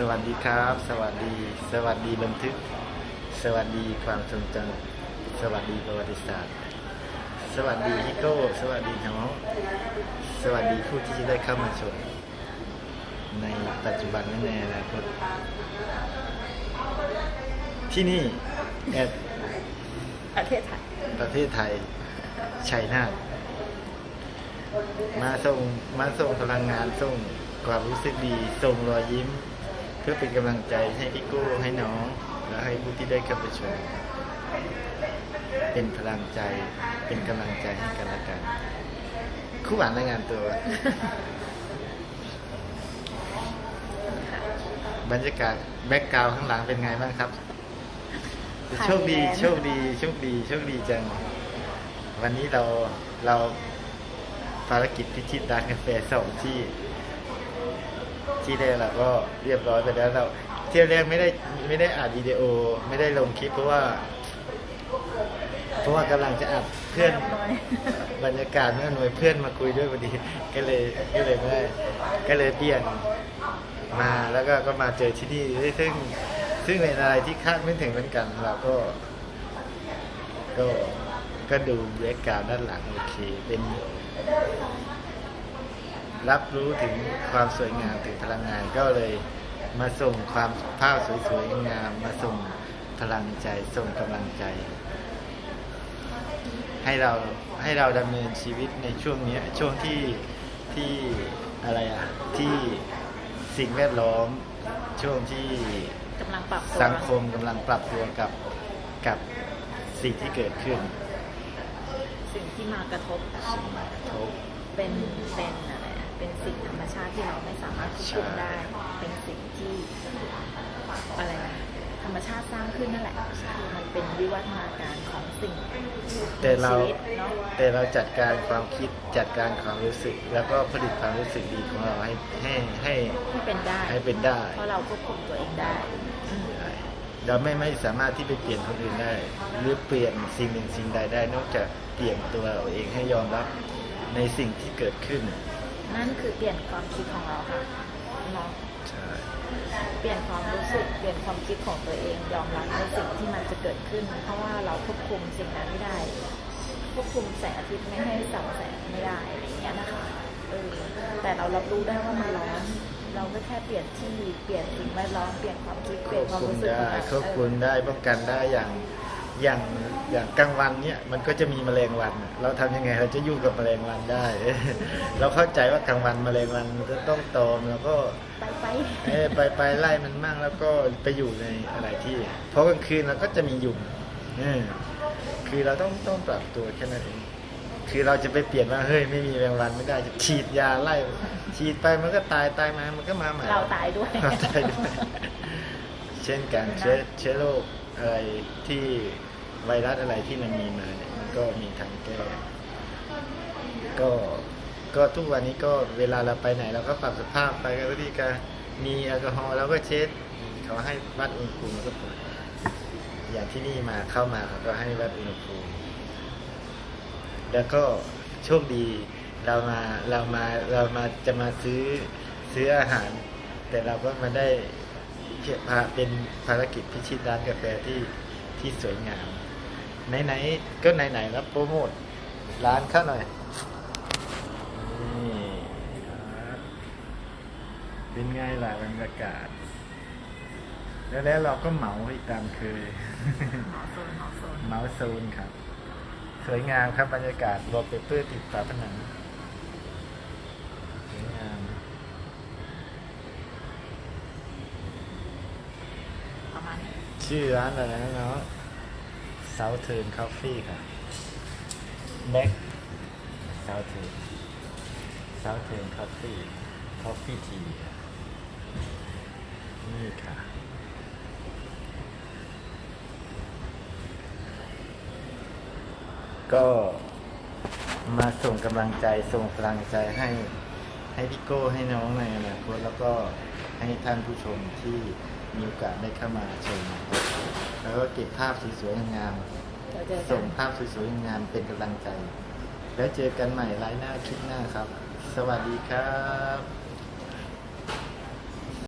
สวัสดีครับ สวัสดี สวัสดีบันทึก สวัสดีความทรงจำสวัสดีประวัติศาสตร์ สวัสดีพี่โก้สวัสดีน้องสวัสดีผู้ที่จะได้เข้ามาชมในปัจจุบันและในอนาคตที่นี่แอดประเทศไทยประเทศไทยชัยนาทมาส่งมาส่งพลังงานส่งความรู้สึกดี ส่งรอยยิ้มเพื่อเป็นกำลังใจให้พี่กู้ให้น้อง และให้ผู้ที่ได้เข้าไปชมเป็นพลังใจเป็นกำลังใจให้กันและกัน คู่หวานรายงานตัว บรรยากาศแบ็กกราวข้างหลังเป็นไงบ้างครับ โชคดีโชคดีโชคดีโชคดีจัง วันนี้เราเราภารกิจพิชิตร้านกาแฟสองที่ ที่แรกเราก็เรียบร้อยไปแล้วเราเที่ยวแรกไม่ได้ไม่ได้อัดวิดีโอไม่ได้ลงคลิปเพราะว่า เพราะว่ากำลังจะอัดเพื่อนบรรยากาศเมื่อหน่วยเพื่อนมาคุยด้วยพอดี ก็เลยก็เลยไม่ได้ก็เลยเปลี่ยนมาแล้วก็ก็มาเจอที่นี่ซึ่งซึ่งเป็นอะไรที่คาดไม่ถึงเหมือนกันเราก็ ก็ก็ดูบรรยากาศด้านหลังโอเคเป็น รับรู้ถึงความสวยงามถึงพลังงานก็เลยมาส่งความภาพสวยๆงามมาส่งพลังใจส่งกำลังใจ ให้เราให้เราดำเนินชีวิตในช่วงเนี้ยช่วงที่ที่อะไรอะที่สิ่งแวดล้อมช่วงที่กำลังปรับตัวสังคมกำลังปรับตัวกับกับสิ่งที่เกิดขึ้น สิ่งที่มากระทบสิ่งมากระทบเป็นเป็นอะไรอะ เป็นสิ่งธรรมชาติที่เราไม่สามารถควบคุมได้ เป็นสิ่งที่อะไรนะธรรมชาติสร้างขึ้นนั่นแหละคือมันเป็นวิวัฒนาการของสิ่งแต่เราชีวิตเนาะแต่เราจัดการความคิดจัดการความรู้สึก แล้วก็ผลิตความรู้สึกดีของเราให้ให้ให้ที่เป็นได้ให้เป็นได้ เพราะเราควบคุมตัวเองได้อืมเราไม่ไม่สามารถที่ไปเปลี่ยนคนอื่นได้ หรือเปลี่ยนสิ่งหนึ่งสิ่งใดได้ นอกจากเปลี่ยนตัวเราเองให้ยอมรับในสิ่งที่เกิดขึ้น นั่นคือเปลี่ยนความคิดของเราค่ะเนาะใช่เปลี่ยนความรู้สึกเปลี่ยนความคิดของตัวเองยอมรับในสิ่งที่มันจะเกิดขึ้น เพราะว่าเราควบคุมสิ่งนั้นไม่ได้ ควบคุมแสงอาทิตย์ไม่ให้ส่องแสงไม่ได้อะไรอย่างเงี้ยนะคะเออแต่เรารับรู้ได้ว่ามันร้อนเราก็แค่เปลี่ยนที่เปลี่ยนสิ่งแวดล้อมเปลี่ยนความคิดเปคลี่วยนบความคุมรู้สึกได้ของเราควบคุมเออได้ป้องกันได้อย่าง อย่างอย่างกลางวันเนี่ยมันก็จะมีแมลงวันน่ะเราทำยังไงเราจะอยู่กับแมลงวันได้ เราเข้าใจว่ากลางวันแมลงวันมันจะต้องตอมแล้วก็ไปไปเอ้ยไปไปไล่มันมั่งแล้วก็ไปอยู่ในอะไรที่ เพราะกลางคืนเราก็จะมียุงเออคือเราต้องต้องปรับตัวแค่นั้นเองคือเราจะไปเปลี่ยนว่าเฮ้ยไม่มีแมลงวันไม่ได้จะฉีดยาไล่ฉีดไปมันก็ตายตายมามันก็มาใหม่เราตายด้วยเราตายด้วย เช่นกันเชื้อเชื้อโรค อะไรที่ไวรัสอะไรที่มันมีมาเนี่ยมันก็มีทางแก้ก็ก็ทุกวันนี้ก็เวลาเราไปไหนเราก็ปรับสภาพไปก็ที่การมีแอลกอฮอล์เราก็เช็ดเขาให้วัดอุณหภูมิแล้วก็เปิดอย่างที่นี่มาเข้ามาเขาก็ให้วัดอุณหภูมิแล้วก็โชคดีเรามาเรามาเรามาจะมาซื้อซื้ออาหาร แต่เราก็มาได้ เพียพาเป็นภารกิจพิชิตร้านกาแฟที่ที่สวยงาม ไหนๆ ก็ไหนๆแล้วโปรโมทร้านเข้าหน่อย นี่ครับเป็นไงล่ะบรรยากาศ แล้วแล้วเราก็เหมาอีกตามเคยหมอโซนหมอโซนเมาส์โซนครับ สวยงามครับบรรยากาศวอลเปเปอร์ติดฝาผนังสวยงาม ประมาณนี้ ชื่อร้านอะไรนะเนาะ Southern Coffee ครับ Back Southern Southern Coffee Coffee Tea ครับนี่ค่ะก็มาส่งกำลังใจส่งพลังใจให้ให้พี่โก้ให้น้องในอนาคตแล้วก็ให้ท่านผู้ชมที่ มีโอกาสได้เข้ามาชมนะครับแล้วก็เก็บภาพสวยๆงามเดี๋ยวเจอๆกัส่งนภาพสวยๆงามๆเป็นกำลังใจ แล้วเจอกันใหม่ไลน์หน้าคลิปหน้าครับ สวัสดีครับ